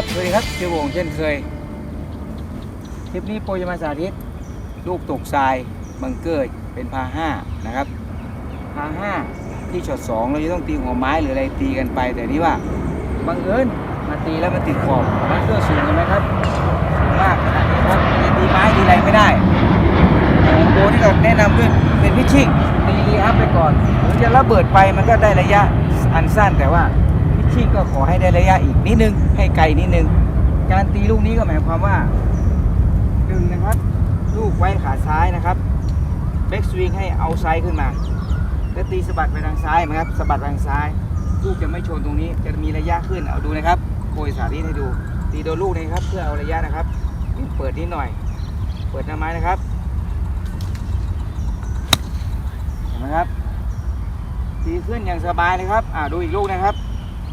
ครับสวัสดีครับเจวงเช่นเคยคลิปนี้โปรจะมาสาธิต ลูกตกทรายบังเกอร์เป็นพาห้านะครับพาห้าที่ช็อตสองเราจะต้องตีหัวไม้หรืออะไรตีกันไป แต่นี่ว่าบังเอิญมาตีแล้วมันติดขอบบังเกอร์สูงเห็นไหมครับสูงมากขนาดนี้ครับจะตีไม้ตีอะไรไม่ได้โปรนี่ก็แนะนำด้วยเป็นพิชชิ่งตีรีอัพไปก่อนถึงจะระเบิดไปมันก็ได้ระยะอันสั้นแต่ว่า พิชชิ่ก็ขอให้ได้ระยะอีกนิดนึง ให้ไกลนิดนึง การตีลูกนี้ก็หมายความว่าหนึ่งนะครับ ลูกไว้ขาซ้ายนะครับเบคสวิงให้เอาไซด์ขึ้นมาแล้วตีสะบัดไปทางซ้ายนะครับสะบัดทางซ้าย ลูกจะไม่ชนตรงนี้ จะมีระยะขึ้นเอาดูนะครับโกยสาธิตให้ดู ตีโดนลูกนะครับ เพื่อเอาระยะนะครับเปิดนิดหน่อย เปิดหน้าไม้นะครับเห็นไหมครับตีขึ้นอย่างสบายเลยครับอ่าดูอีกลูกนะครับ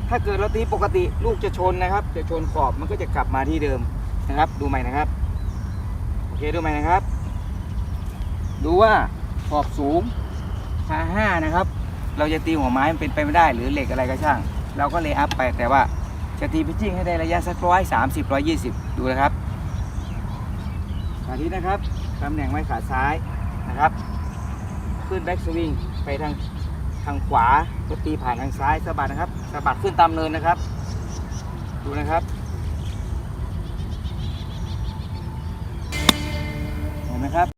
ถ้าเกิดเราตีปกติลูกจะชนนะครับ จะชนขอบมันก็จะกลับมาที่เดิมนะครับ ดูใหม่นะครับ โอเคดูใหม่นะครับ ดูว่าขอบสูงพาห้านะครับ เราจะตีหัวไม้มันเป็นไปไม่ได้หรือเหล็กอะไรก็ช่าง เราก็เลยอัพไปแต่ว่าจะตีพิชชิ่งให้ได้ระยะสักร้อยสามสิบร้อยยี่สิบดูนะครับสาธิตนะครับตำแหน่งไว้ขาซ้ายนะครับ ขึ้นแบ็กสวิงไปทาง ทางขวาก็ตีผ่านทางซ้ายสะบัดนะครับสะบัดขึ้นตามเนินนะครับ ดูนะครับเห็นไหมครับ